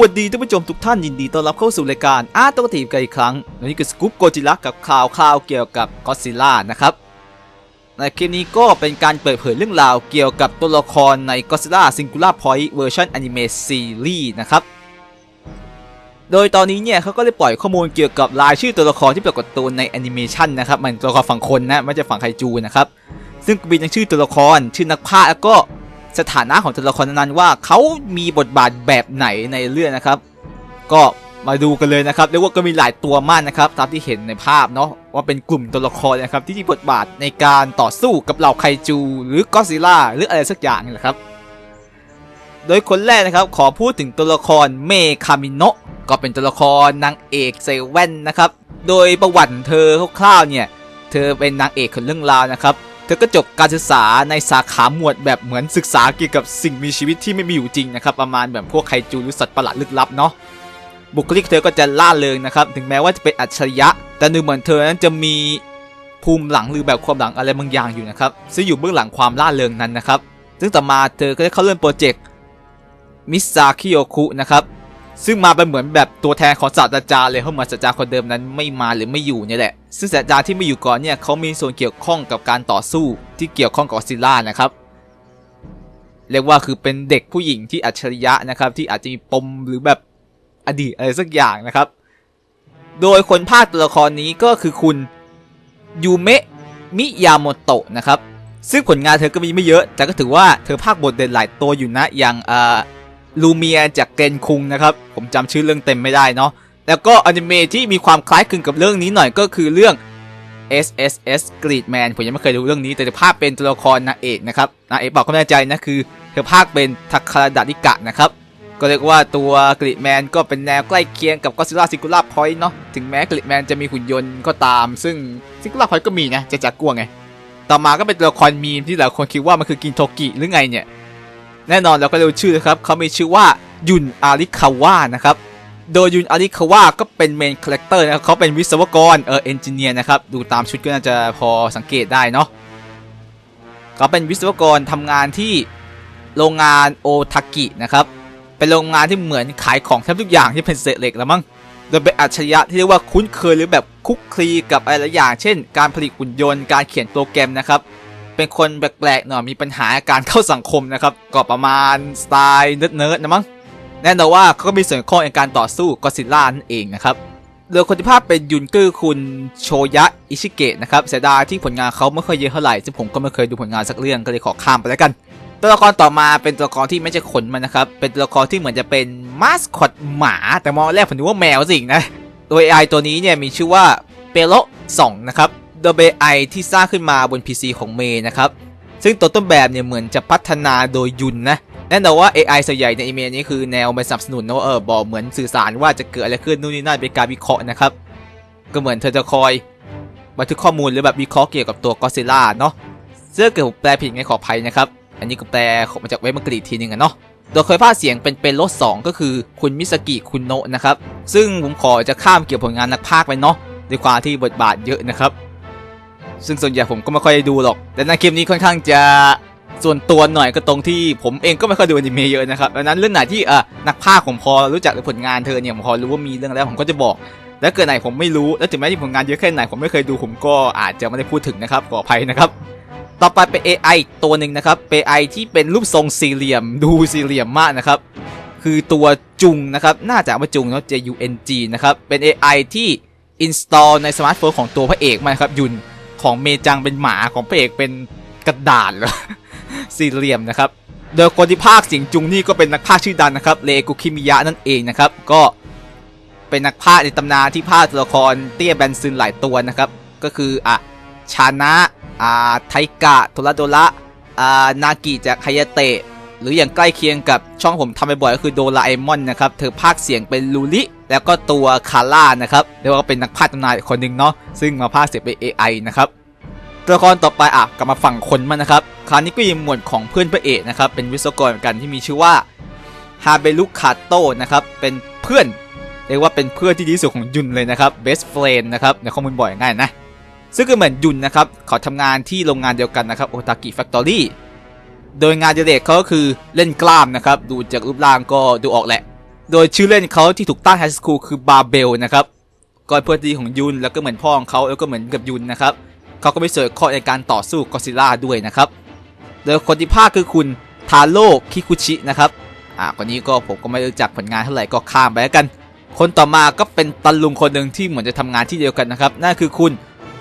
สวัสดีท่านผู้ชมทุกท่านยินดีต้อนรับเข้าสู่รายการอาร์ตกทีฟกันอีกครั้งวันนี้คือสกู๊ปโกจิล่ากับข่าวข่าวเกี่ยวกับก็ซิล่านะครับในคลิปนี้ก็เป็นการเปิดเผยเรื่องราวเกี่ยวกับตัวละครใน Godzilla Singular Point Version Anime Series นะครับ โดยตอนนี้เนี่ยเขาก็ได้ปล่อยข้อมูลเกี่ยวกับรายชื่อตัวละครที่ปรากฏตัวในแอนิเมชันนะครับมันตัวละครฝั่งคนนะไม่ใช่ฝั่งไคจูนะครับซึ่งมีทั้งชื่อตัวละครชื่อนักพากย์แล้วก็ สถานะของตัวละครนั้นว่าเขามีบทบาทแบบไหนในเรื่องนะครับ ก็มาดูกันเลยนะครับเรียกว่าก็มีหลายตัวมากนะครับ ตามที่เห็นในภาพเนาะว่าเป็นกลุ่มตัวละครนะครับ ที่มีบทบาทในการต่อสู้กับเหล่าไคจู หรือก็ซิลล่าหรืออะไรสักอย่างนี่แหละครับ โดยคนแรกนะครับขอพูดถึงตัวละครเมคามิโนะก็เป็นตัวละครนางเอกเซเว่นนะครับ โดยประวัติเธอคร่าวๆเนี่ย เธอเป็นนางเอกของเรื่องราวนะครับ เธอก็จบการศึกษาในสาขาหมวดแบบเหมือนศึกษาเกี่ยวกับสิ่งมีชีวิตที่ไม่มีอยู่จริงนะครับประมาณแบบพวกไคจูหรือสัตว์ประหลาดลึกลับเนาะบุคลิกเธอก็จะล่าเริงนะครับถึงแม้ว่าจะเป็นอัจฉริยะ แต่ดูเหมือนเธอนั้นจะมีภูมิหลังหรือแบบความหลังอะไรบางอย่างอยู่นะครับซึ่งอยู่เบื้องหลังความล่าเริงนั้นนะครับ ซึ่งต่อมาเธอก็ได้เข้าเร่วมโปรเจกต์มิซาคิโอคุนะครับ ซึ่งมาเป็นเหมือนแบบตัวแทนของศาสตราจารย์เลยเพราะมือนศาสตราจารย์คนเดิมนั้นไม่มาหรือไม่อยู่เนี่ยแหละ ซึ่งศาสตราจารย์ที่ไม่อยู่ก่อนเนี่ยเขามีส่วนเกี่ยวข้องกับการต่อสู้ที่เกี่ยวข้องกับกอดซิลล่านะครับเรียกว่าคือเป็นเด็กผู้หญิงที่อัจฉริยะนะครับ ที่อาจจะมีปมหรือแบบอดีตอะไรสักอย่างนะครับ โดยคนภาคตัวละครนี้ก็คือคุณยูเมะมิยาโมโตะนะครับ ซึ่งผลงานเธอก็มีไม่เยอะ แต่ก็ถือว่าเธอภาคบทเด่นหลายตัวอยู่นะอย่างอ่า ลูเมียจากเกนคุงนะครับ ผมจำชื่อเรื่องเต็มไม่ได้เนาะแล้วก็อนิเมะที่มีความคล้ายคลึงกับเรื่องนี้หน่อยก็คือเรื่อง S S S Greed Man ผมยังไม่เคยดูเรื่องนี้ แต่ภาคเป็นตัวละครนางเอกนะครับนางเอกบอกก็ไม่แน่ใจนะคือเธอภาคเป็นทักคาราดิกะนะครับก็เรียกว่าตัวกริดแมนก็เป็นแนวใกล้เคียงกับก็ซิล่าซิกูล่าพอยต์เนาะถึงแม้กริดแมนจะมีหุ่นยนต์ก็ตาม ซึ่งซิกูล่าพอยต์ก็มีนะจะจักกลัวไง ต่อมาก็เป็นตัวละครมีมที่หลายคนคิดว่ามันคือกินโทกิหรือไงเนี่ย แน่นอนเราก็รู้ชื่อนะครับเขามีชื่อว่ายุนอาริคาวะนะครับโดยยุนอาริคาวะก็เป็นเมนคาแรคเตอร์นะครับเขาเป็นวิศวกรเออเอนจิเนียร์นะครับดูตามชุดก็น่าจะพอสังเกตได้เนาะเขาเป็นวิศวกรทำงานที่โรงงานโอทากินะครับเป็นโรงงานที่เหมือนขายของแทบทุกอย่างที่เป็นเศษเหล็กแล้วมั้งโดยเป็นอัจฉริยะที่เรียกว่าคุ้นเคยหรือแบบคุกคลีกับอะไรหลายอย่าง เช่น การผลิตหุ่นยนต์การเขียนโปรแกรมนะครับ เป็นคนแปลกๆหน่อยมีปัญหาการเข้าสังคมนะครับก็ประมาณสไตล์เนิร์ดๆนะมั้งแน่นอนว่าเขาก็มีส่วนข้องในการต่อสู้ก็ซิลล่านั่นเองนะครับโดยคนที่ภาพเป็นยุนกือคุณโชยะอิชิเกะนะครับเสียดายที่ผลงานเขาไม่ค่อยเยอะเท่าไหร่ซึ่งผมก็ไม่เคยดูผลงานสักเรื่องก็เลยขอข้ามไปแล้วกัน ตัวละครต่อมาเป็นตัวละครที่ไม่ใช่ขนมันนะครับ เป็นตัวละครที่เหมือนจะเป็นมาสคอตหมา แต่มองแรกผมนึกว่าแมวสิงนะโดย AI ตัวนี้เนี่ยมีชื่อว่าเปโล2นะครับ โดยเป็น AI ที่สร้างขึ้นมาบน PC ของเมย์นะครับ ซึ่งตัวต้นแบบเนี่ยเหมือนจะพัฒนาโดยยุนนะแน่นอนว่า AI ส่วนใหญ่ในอีเมลนี้คือแนวมาสนับสนุนนะว่าเออบอกเหมือนสื่อสารว่าจะเกิดอะไรขึ้นนู่นนี่นั่นเป็นการวิเคราะห์นะครับ ก็เหมือนเธอจะคอยบันทึกข้อมูลหรือแบบวิเคราะห์เกี่ยวกับตัวก็ซิล่าเนาะซึ่งถ้าเกิดผมแปลผิดไงขออภัยนะครับ อันนี้ก็แปลมาจากเว็บมังกรีทีหนึงอะเนาะโดยเคยพากย์เสียงเป็นเป็นรถสองก็คือคุณมิสกิคุณโนะนะครับ ซึ่งผมขอจะข้ามเกี่ยวกับผลงานนักพากย์ไปเนาะด้วยความที่บทบาทเยอะนะครับ ซึ่งส่วนใหญ่ผมก็ไม่ค่อยได้ดูหรอก แต่ในคลิปนี้ค่อนข้างจะส่วนตัวหน่อยก็ตรงที่ผมเองก็ไม่ค่อยดูอนิเมะเยอะนะครับดังนั้นเรื่องไหนที่เออนักพากย์ผมพอรู้จักหรือผลงานเธอเนี่ยผมพอรู้ว่ามีเรื่องแล้วผมก็จะบอก แล้วเกิดไหนผมไม่รู้ แล้วถึงแม้ที่ผลงานเยอะแค่ไหนผมไม่เคยดูผมก็อาจจะไม่ได้พูดถึงนะครับขออภัยนะครับต่อไปเป็น AI ตัวหนึ่งนะครับเป็น AI ที่เป็นรูปทรงสี่เหลี่ยม ดูสี่เหลี่ยมมากนะครับ คือตัวจุงนะครับ น่าจะว่าจุงเนาะ J U N G นะครับ เป็น AI ที่ install ในสมาร์ทโฟนของตัวพระเอกมาครับยุน ของเมจังเป็นหมาของพระเอกเป็นกระดาษเหรอสี่เหลี่ยมนะครับ โดยคนที่ภาคเสียงจุงนี่ก็เป็นนักพากย์ชื่อดังนะครับเลกุคิมิยะนั่นเองนะครับ ก็เป็นนักพากย์ในตำนานที่พากย์ตัวละครเตี้ยแบนซึนหลายตัวนะครับ ก็คืออะชานะอ่าไทกะโทระโดระอ่านากิจากไฮยเตะ หรืออย่างใกล้เคียงกับช่องผมทำบ่อยๆก็คือโดราเอมอนนะครับ เธอพากเสียงเป็นลูริแล้วก็ตัวคาร่านะครับเรียกว่าเป็นนักพากย์ตำนานคนหนึ่งเนาะซึ่งมาพากเสียงเป็น AI นะครับตัวละครต่อไปอะกลับมาฝั่งคนมันนะครับคราวนี้ก็ยังหมวดของเพื่อนพระเอกนะครับเป็นวิศวกรเหมือนกันที่มีชื่อว่าฮาเบลุคาโตนะครับเป็นเพื่อนเรียกว่าเป็นเพื่อนที่ดีที่สุดของยุนเลยนะครับ best friend นะครับในข้อมูลบ่อยง่ายนะซึ่งก็เหมือนยุนนะครับเขาทำงานที่โรงงานเดียวกันนะครับโอตากิแฟคทอรี่ โดยงานเดเรกเขาก็คือเล่นกล้ามนะครับ ดูจากรูปร่างก็ดูออกแหละ โดยชื่อเล่นเขาที่ถูกตั้งไฮสคูลคือบาเบลนะครับก็เพื่อนดีของยุนแล้วก็เหมือนพ่อของเขาแล้วก็เหมือนกับยุนนะครับเขาก็ไม่เสวยข้อในการต่อสู้กอซิล่าด้วยนะครับโดยคนที่ภาคคือคุณทาโร่คิคุชินะครับอ่าคนนี้ก็ผมก็ไม่รู้จักผลงานเท่าไหร่ก็ข้ามไปแล้วกัน คนต่อมาก็เป็นตันลุงคนหนึ่งที่เหมือนจะทำงานที่เดียวกันนะครับนั่นคือคุณ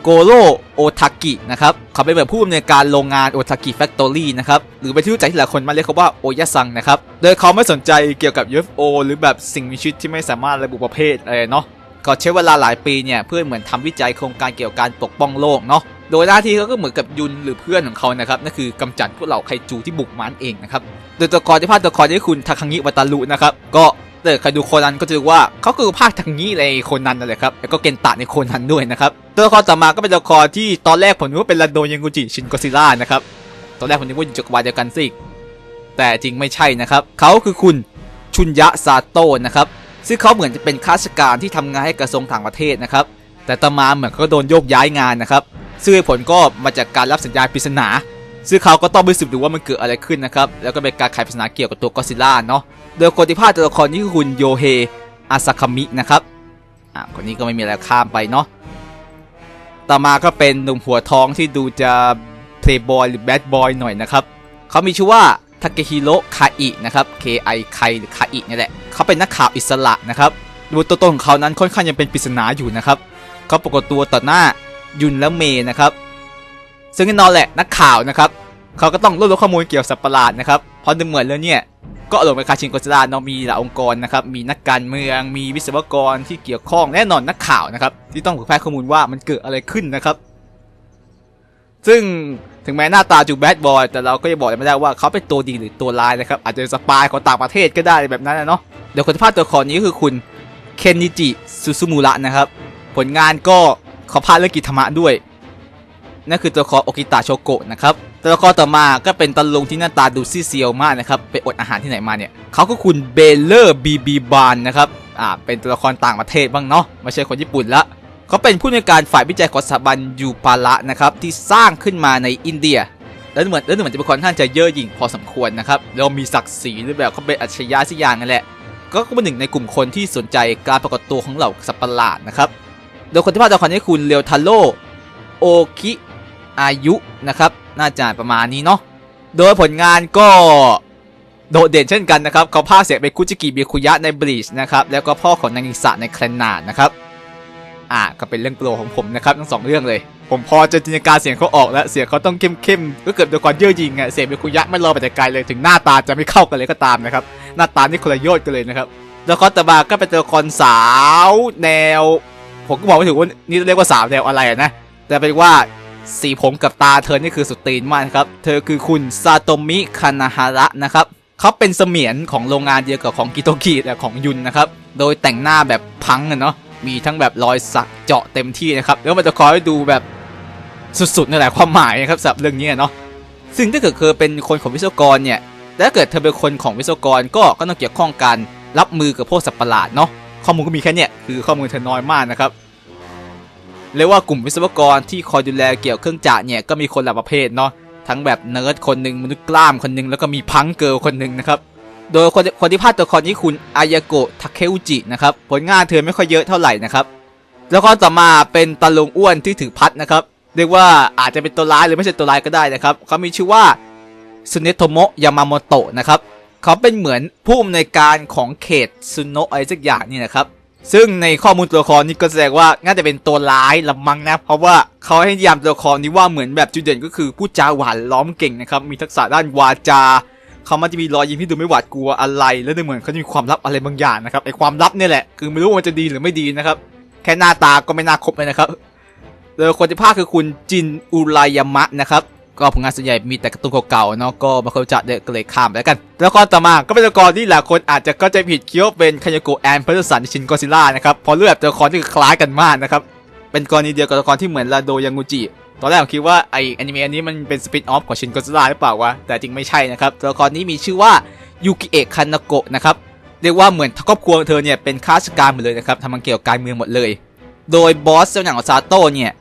โกโรโอทากินะครับเขาเป็นแบบผู้อำนวยการโรงงานโอทากิแฟคทอรี่นะครับ หรือเป็นที่รู้จักที่หลายคนมาเรียกเขาว่าโอยะซังนะครับ โดยเขาไม่สนใจเกี่ยวกับ UFO หรือแบบสิ่งมีชีวิตที่ไม่สามารถระบุประเภทอะไรเนาะก็ใช้เวลาหลายปีเนี่ยเพื่อเหมือนทำวิจัยโครงการเกี่ยวกับการปกป้องโลกเนาะ โดยหน้าที่เขาก็เหมือนกับยุนหรือเพื่อนของเขานะครับนั่นคือกำจัดพวกเหล่าไคจูที่บุกมันเองนะครับ โดยตัวละครที่ภาตัวละครที่คุณทาคังิวัตารุนะครับก็ ถ้าเกิดใครดูโคนันก็จะรู้ว่าเขาคือภาคทางนี้ในโคนันนั่นแหละครับแล้วก็เกนตะในโคนันด้วยนะครับตัวละครต่อมาก็เป็นตัวละครที่ตอนแรกผมนึกว่าเป็นรันโดยังกุจิชินโกซิล่านะครับตอนแรกผมนึกว่าอยู่จักรวาลเดียวกันสิแต่จริงไม่ใช่นะครับเขาคือคุณชุนยะซาโตะนะครับซึ่งเขาเหมือนจะเป็นข้าราชการที่ทำงานให้กระทรวงต่างประเทศนะครับแต่ต่อมาเหมือนเขาโดนโยกย้ายงานนะครับซึ่งผลก็มาจากการรับสัญญาณปริศนาซึ่งเขาก็ต้องไปสืบดูว่ามันเกิดอะไรขึ้นนะครับแล้วก็เป็นการไขปริศนาเกี่ยวกับตัวก็อซิล่าเนาะ โดยคนที่พาตัวละครนี่คือคุณโยเฮอาซาคามินะครับอ่าคนนี้ก็ไม่มีอะไรข้ามไปเนาะต่อมาก็เป็นหนุ่มหัวทองที่ดูจะเพลย์บอยหรือแบดบอยหน่อยนะครับเขามีชื่อว่าทาเกฮิโร่คาอินะครับ K I ไคหรือคาอินี่แหละเขาเป็นนักข่าวอิสระนะครับดูตัวตนของเขานั้นค่อนข้างยังเป็นปริศนาอยู่นะครับเขาปรากฏตัวต่อหน้ายุนและเมย์นะครับ ซึ่งแน่นอนแหละนักข่าวนะครับเขาก็ต้องรวบรวมข้อมูลเกี่ยวกับสัตว์ประหลาดนะครับเพราะดูเหมือนแล้วเนี่ย ก็อารมณ์เป็นคาชินโกจิราเนาะมีหลายองค์กรนะครับมีนักการเมือง มีวิศวกรที่เกี่ยวข้องแน่นอนนักข่าวนะครับที่ต้องเผยแพร่ข้อมูลว่ามันเกิดอะไรขึ้นนะครับ ซึ่งถึงแม้หน้าตาจูแบดบอยแต่เราก็ยังบอกไม่ได้ว่าเขาเป็นตัวดีหรือตัวร้ายนะครับอาจจะสปายของต่างประเทศก็ได้แบบนั้นนะเนาะเดี๋ยวคนที่พาตัวละครนี้ก็คือคุณเคนนิจิซูซูมุระนะครับผลงานก็เขาพาเรื่องกิธรรมะด้วย นั่นคือตัวละครโอกิตะโชโกะนะครับตัวละครต่อมาก็เป็นตะลุงที่หน้าตาดูซีเซียวมากนะครับไปอดอาหารที่ไหนมาเนี่ยเขาก็คุณเบลเลอร์บีบีบานนะครับอ่าเป็นตัวละครต่างประเทศบ้างเนาะไม่ใช่คนญี่ปุ่นละเขาเป็นผู้ในการฝ่ายวิจัยของสถาบันยูปาระนะครับที่สร้างขึ้นมาในอินเดียแล้วเหมือนแล้วเหมือนจะเป็นคนท่านจะเย่อหยิ่งพอสมควรนะครับแล้วมีศักดิ์ศรีหรือแบบเขาเป็นอัจฉริยะสักอย่างนั่นแหละ ก็เป็นหนึ่งในกลุ่มคนที่สนใจการปรากฏตัวของเหล่าสัตว์ประหลาดนะครับโดยคนที่พากย์ตัวละครนี้คุณเรียวทาโร่โอคิ อายุนะครับ น่าจะประมาณนี้เนาะโดยผลงานก็โดดเด่นเช่นกันนะครับ เขาพากเสียงเป็นคุจิกิเบียคุยะในบลีชนะครับ แล้วก็พ่อของนางอิสะในแคลนนาดนะครับ อ่าก็เป็นเรื่องโปรของผมนะครับ ทั้งสองเรื่องเลย ผมพอจะจินตนาการเสียงเขาออกแล้ว เสียงเขาต้องเข้มๆก็เกิดโดยความเย่อหยิงอะเสียงเบียคุยะไม่รอไปแต่ไกลเลยถึงหน้าตาจะไม่เข้ากันเลยก็ตามนะครับ หน้าตานี่คนละยชน์กันเลยนะครับแล้วก็ต่อมาก็เป็นตัวละครสาวแนว ผมก็บอกไม่ถูกว่านี่เรียกว่าสาวแนวอะไรนะ แต่เป็นว่า สีผมกับตาเธอนี่คือสุดตีนมากนะครับ เธอคือคุณซาโตมิคานาฮาระนะครับเขาเป็นเสมียนของโรงงานเดียวกับของกิโตกิและของยุนนะครับ โดยแต่งหน้าแบบพังอะเนาะ มีทั้งแบบรอยสักเจาะเต็มที่นะครับ แล้วมันจะคอยให้ดูแบบสุดๆในหลายความหมายนะครับสำหรับเรื่องนี้เนาะ ซึ่งถ้าเกิดเธอเป็นคนของวิศวกรเนี่ยแต่ถ้าเกิดเธอเป็นคนของวิศวกรก็ก็ต้องเกี่ยวข้องกันรับมือกับพวกสัตว์ประหลาดเนาะ ข้อมูลก็มีแค่เนี้ยคือข้อมูลเธอน้อยมากนะครับ เรียกว่ากลุ่มวิศวกรที่คอยดูแลเกี่ยวเครื่องจักรเนี่ยก็มีคนหลายประเภทเนาะทั้งแบบเนิร์ดคนหนึ่งมนุษย์กล้ามคนหนึ่งแล้วก็มีพังเกิลคนหนึ่งนะครับโดยคนคนที่พากย์ตัวละครนี้คุณอายาโกะทาเคอุจินะครับผลงานเธอไม่ค่อยเยอะเท่าไหร่นะครับแล้วก็ต่อมาเป็นตาลุงอ้วนที่ถือพัดนะครับเรียกว่าอาจจะเป็นตัวร้ายหรือไม่ใช่ตัวร้ายก็ได้นะครับเขามีชื่อว่าซุเนโตโมะยามาโมโตะนะครับเขาเป็นเหมือนผู้อำนวยการของเขตซุโนะอะไรสักอย่างนี่นะครับ ซึ่งในข้อมูลตัวละครนี้ก็แสดงว่าน่าจะเป็นตัวร้ายละมังนะ เพราะว่าเขาให้นิยามตัวละครนี้ว่าเหมือนแบบจุดเด่นก็คือพูดจาหวานล้อมเก่งนะครับ มีทักษะด้านวาจาเขามันจะมีรอยยิ้มที่ดูไม่หวาดกลัวอะไร แล้วดูเหมือนเขาจะมีความลับอะไรบางอย่างนะครับไอความลับเนี่ยแหละคือไม่รู้ว่ามันจะดีหรือไม่ดีนะครับ แค่หน้าตาก็ไม่น่าคบเลยนะครับโดยคนที่พากคือคุณจินอุรายามะนะครับ ก็ผลงานส่วนใหญ่มีแต่การ์ตูนเก่าๆเนาะก็ไม่เคยรู้จักเด็กก็เลยข้ามไปแล้วกัน แล้วก็ต่อมาก็เป็นตัวละครที่หลายคนอาจจะเข้าใจผิดคิดว่าเป็นคายาโกะแอนเพอร์สันชินกอซิล่านะครับเพราะเลือกตัวละครที่คล้ายกันมากนะครับเป็นกรณีเดียวกับตัวละครที่เหมือนลาโดยังงูจิตอนแรกผมคิดว่าไอแอนิเมะอันนี้มันเป็นสปินออฟของชินกอซิล่าหรือเปล่าวะแต่จริงไม่ใช่นะครับตัวละครนี้มีชื่อว่ายูกิเอะคันนาโกะนะครับเรียกว่าเหมือนครอบครัวเธอเนี่ยเป็นข้าราชการหมดเลยนะครับทำงานเกี่ยวกับการเมืองหมดเลย โดยบอสเจ้าหนังของซาโต้เนี่ย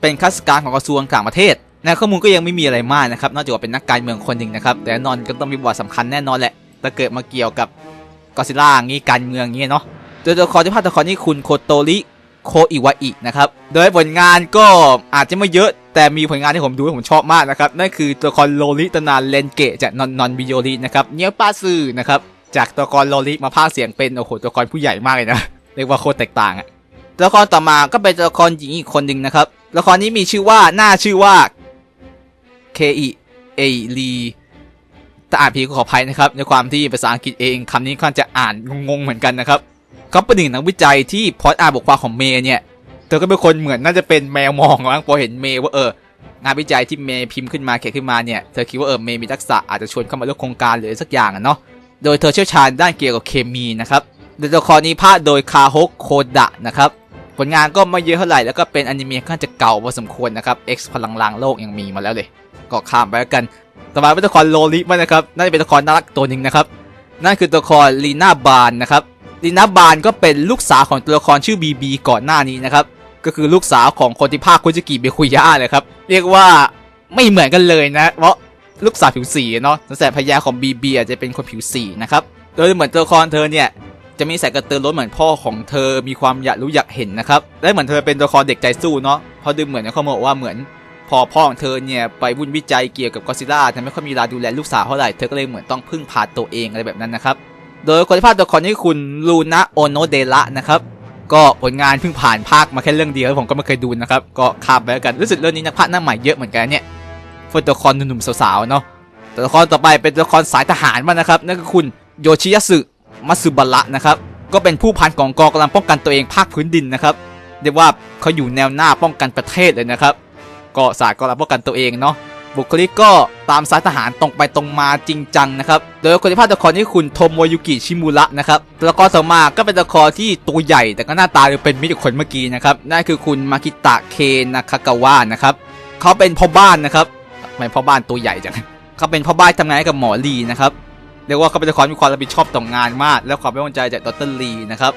เป็นข้าราชการของกระทรวงต่างประเทศ ในข้อมูลก็ยังไม่มีอะไรมากนะครับนอกจากว่าเป็นนักการเมืองคนหนึ่งนะครับ แต่นอนก็ต้องมีบทสำคัญแน่นอนแหละถ้าเกิดมาเกี่ยวกับก็ซิล่างี้การเมืองงี้เนาะโดยตัวละครที่ภาคตัวละครนี่คุณโคโตริโคอิวะอินะครับ โดยผลงานก็อาจจะไม่เยอะแต่มีผลงานที่ผมดูผมชอบมากนะครับ นั่นคือตัวละครโลลิตนานเลนเกะจากนอนนอนบิโยรินะครับเนียป้าซื่อนะครับจากตัวละครโลลิมาพากเสียงเป็นโอ้โหตัวละครผู้ใหญ่มากเลยนะเรียกว่าโคตรแตกต่างอะตัวละครต่อมาก็เป็นตัวละครหญิงอีกคนหนึ่งนะครับตัวละครนี้มีชื่อว่าหน้าชื่อว่า เคอิเอลีถ้าอ่านผิดก็ขออภัยนะครับ ในความที่ภาษาอังกฤษเองคำนี้ค่อนจะอ่านงงๆเหมือนกันนะครับเขาเป็นหนึ่งนักวิจัยที่พอดอ่านบทความของเมย์เนี่ย เธอก็เป็นคนเหมือนน่าจะเป็นแมวมองมั้งพอเห็นเมย์ว่าเอองานวิจัยที่เมย์พิมพ์ขึ้นมาเขียนขึ้นมาเนี่ยเธอคิดว่าเออเมย์มีทักษะอาจจะชวนเข้ามาร่วมโครงการหรือสักอย่างอะเนาะโดยเธอเชี่ยวชาญด้านเกี่ยวกับเคมีนะครับโดยตัวละครนี้ภาคโดยคาฮกโคดะนะครับผลงานก็ไม่เยอะเท่าไหร่แล้วก็เป็นอนิเมะค่อนจะเก่าพอสมควรนะครับ X พลังลางโลกยังมีมาแล้วเลย ก็ข้ามไปแล้วกันต่อมาเป็นตัวละครโลลิมันนะครับน่าจะเป็นตัวละครน่ารักตัวหนึ่งนะครับนั่นคือตัวละครลีน่าบานนะครับลีน่าบานก็เป็นลูกสาวของตัวละครชื่อบีบีก่อนหน้านี้นะครับก็คือลูกสาวของคนที่ภาคคุจิกิเบคุยะเลยครับเรียกว่าไม่เหมือนกันเลยนะเพราะลูกสาวผิวสีเนาะแต่พญาของบีบีอาจจะเป็นคนผิวสีนะครับโดยเหมือนตัวละครเธอเนี่ยจะมีสายกระตือร้นเหมือนพ่อของเธอมีความอยากรู้อยากเห็นนะครับและเหมือนเธอเป็นตัวละครเด็กใจสู้เนาะเพราะดูเหมือนเขาบอกว่าเหมือน พอพ่อของเธอเนี่ยไปวุ่นวิจัยเกี่ยวกับกอซิล่าทำให้เขามีเวลาดูแลลูกสาวเท่าไหร่เธอก็เลยเหมือนต้องพึ่งพาตัวเองอะไรแบบนั้นนะครับ โดยคนที่ภาตัวละครนี้คุณลูนะโอโนเดระนะครับก็ผลงานเพิ่งผ่านภาคมาแค่เรื่องเดียวผมก็ไม่เคยดูนะครับก็ข้ามไปแล้วกันรู้สึกเรื่องนี้นักพากย์หน้าใหม่เยอะเหมือนกันเนี่ยเป็นตัวละครหนุ่มๆสาวๆเนาะตัวละครต่อไปเป็นตัวละครสายทหารมานะครับนั่นก็คุณโยชิยะสึมัสึบะระนะครับก็เป็นผู้พันของกองกำลังป้องกันตัวเองภาคพื้นดินนะครับเรียกว่าเขาอยู่แนวหน้าป้องกันประเทศเลยนะครับ ก็สายกำลังป้องกันตัวเองเนาะบุคลิกก็ตามสายทหารตรงไปตรงมาจริงจังนะครับโดยคนที่ภาคตัวละครนี้คุณโทโมยุกิชิมุระนะครับตัวละครต่อมาก็เป็นตัวละครที่ตัวใหญ่แต่ก็หน้าตาดูเป็นมิตรกับคนเมื่อกี้นะครับนั่นคือคุณมากิตะเคนนาคากาวะนะครับเขาเป็นพ่อบ้านนะครับไม่พ่อบ้านตัวใหญ่จังเขาเป็นพ่อบ้านทำงานให้กับหมอลีนะครับเรียกว่าเขาเป็นตัวละครมีความรับผิดชอบต่องานมาก และความไว้วางใจจากดรลีนะครับ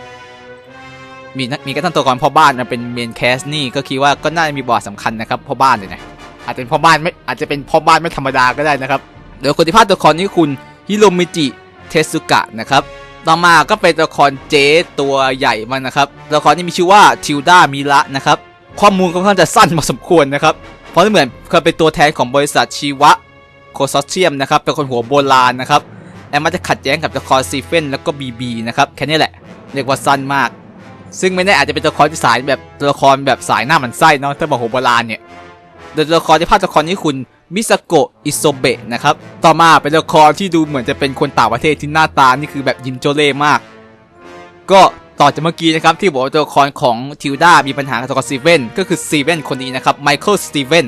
มีนะมีกระทั่งตัวละครพ่อบ้านมาเป็นเมนแคสนี่ก็คิดว่าก็น่าจะมีบทสำคัญนะครับพ่อบ้านเลยนะอาจจะเป็นพ่อบ้านไม่อาจจะเป็นพ่อบ้านไม่ธรรมดาก็ได้นะครับโดยคนที่พาตัวละครนี้คุณฮิโรมิจิเทสุกะนะครับต่อมาก็เป็นตัวละครเจตัวใหญ่มันนะครับตัวละครนี้มีชื่อว่าทิวดามิระนะครับข้อมูลค่อนข้างจะสั้นพอสมควรนะครับเพราะเหมือนเคยเป็นตัวแทนของบริษัทชีวะโคซอเชียมนะครับเป็นคนหัวโบราณนะครับและมันจะขัดแย้งกับตัวละครซีเฟนแล้วก็บีบีนะครับแค่นี้แหละเรียกว่าสั้นมาก ซึ่งไม่แน่อาจจะเป็นตัวละครที่สายแบบตัวละครแบบสายหน้าหมันไส้เนาะถ้าบอกหัวโบราณเนี่ยโดยตัวละครที่ภาคตัวละครนี้คุณมิสโกะอิโซเบะนะครับต่อมาเป็นตัวละครที่ดูเหมือนจะเป็นคนต่างประเทศที่หน้าตานี่คือแบบยินโจเล่มาก ก็ต่อจากเมื่อกี้นะครับที่บอกว่าตัวละครของทิวดามีปัญหากับตัวละครซีเว่นก็คือซีเว่นคนนี้นะครับไมเคิลสตีเว่น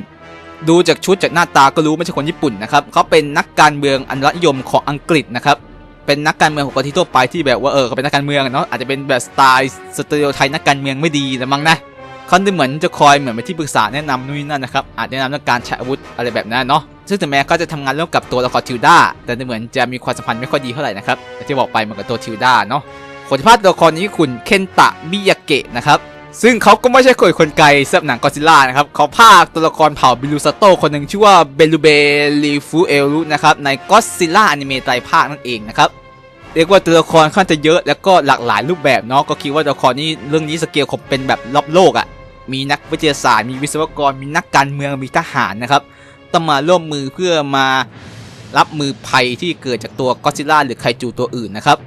ดูจากชุดจากหน้าตาก็รู้ไม่ใช่คนญี่ปุ่นนะครับเขาเป็นนักการเมืองอันรัฐนิยมของอังกฤษนะครับ เป็นนักการเมืองปกติทั่วไปที่แบบว่าเออเขาเป็นนักการเมืองเนาะอาจจะเป็นแบบสไตล์สเตอริโอไทป์นักการเมืองไม่ดีแต่มั้งนะเขาดูเหมือนจะคอยเหมือนเป็นที่ปรึกษาแนะนำนู่นนนั่นนะครับอาจแนะนำเรื่องการใช้อาวุธอะไรแบบนั้นเนาะซึ่งถึงแม้เขาจะทำงานร่วมกับตัวละครทิวดาแต่เหมือนจะมีความสัมพันธ์ไม่ค่อยดีเท่าไหร่นะครับที่บอกไปเหมือนกับตัวทิวดาเนาะคนที่พากย์ตัวละครนี้คุณเคนตะมิยาเกะนะครับ ซึ่งเขาก็ไม่ใช่คนคนไกลสำหรับหนังกอซิล่านะครับเขาพากย์ตัวละครเผ่าบิลูซาโตคนหนึ่งชื่อว่าเบลูเบลีฟูเอลุนะครับในกอซิล่าอนิเมะไตรภาคนั่นเองนะครับเรียกว่าตัวละครค่อนจะเยอะแล้วก็หลากหลายรูปแบบเนาะก็คิดว่าตัวละครนี้เรื่องนี้สเกลคงเป็นแบบรอบโลกอะ่ะมีนักวิทยาศาสตร์มีวิศวกรมีนักการเมืองมีทหารนะครับต้องมาร่วมมือเพื่อมารับมือภัยที่เกิดจากตัวก็ซิล่าหรือไคจูตัวอื่นนะครับ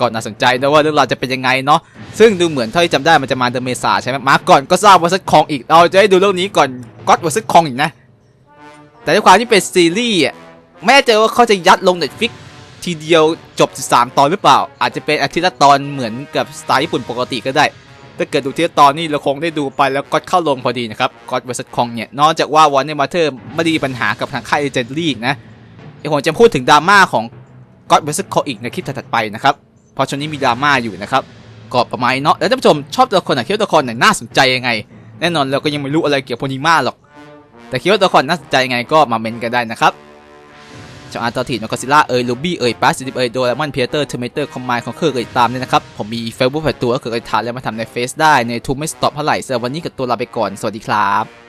ก็น่าสนใจนะว่าเรื่องราวจะเป็นยังไงเนาะซึ่งดูเหมือนเท่าที่จำได้มันจะมาเดือนเมษาใช่ไหมมาก่อนก็ทราบว่าซัดคองอีกเราจะได้ดูเรื่องนี้ก่อนก็อดวอซัดคองอีกนะ แต่ด้วยความที่เป็นซีรีส์อะไม่แน่ใจว่าเขาจะยัดลงเน็ตฟิกทีเดียวจบ 13 ตอนหรือเปล่า อาจจะเป็นอาทิตย์ละตอนเหมือนกับสไตล์ญี่ปุ่นปกติก็ได้ ถ้าเกิดดูทีละตอนนี่เราคงได้ดูไปแล้วก็เข้าลงพอดีนะครับก็เวอร์ซัสคองเนี่ยนอกจากว่าวอนเนมาเธอร์ไม่ได้มีปัญหากับทางค่ายเอเจนต์ลีกนะเดี๋ยวผมจะพูดถึงดราม่าของก็เวอร์ซัสคองอีกในคลิปถัดไปนะครับ เพราะช่วงนี้มีดราม่าอยู่นะครับก็ประมาณเนาะแล้วท่านผู้ชมชอบตัวละครไหนคิดว่าตัวละครไหนน่าสนใจยังไง แน่นอนเราก็ยังไม่รู้อะไรเกี่ยวกับพนี้มาหรอก แต่คิดว่าตัวละครน่าสนใจยังไงก็มาเมนกันได้นะครับจากอาร์ตทีนกอซิล่าเอ่ยลูบี้เอ่ยปาสซิลิเอ่ยโดเรมอนเพียเตอร์เทอร์เมเตอร์คอมไมของเครือเอ่ยตามเนี่ยนะครับ ผมมีเฟซบุ๊กแฝดตัวก็คือเอ่ยทานแล้วมาทำในเฟซได้ในทูไม่สต็อปเท่าไหร่สำหรับวันนี้กับตัวลาไปก่อนสวัสดีครับ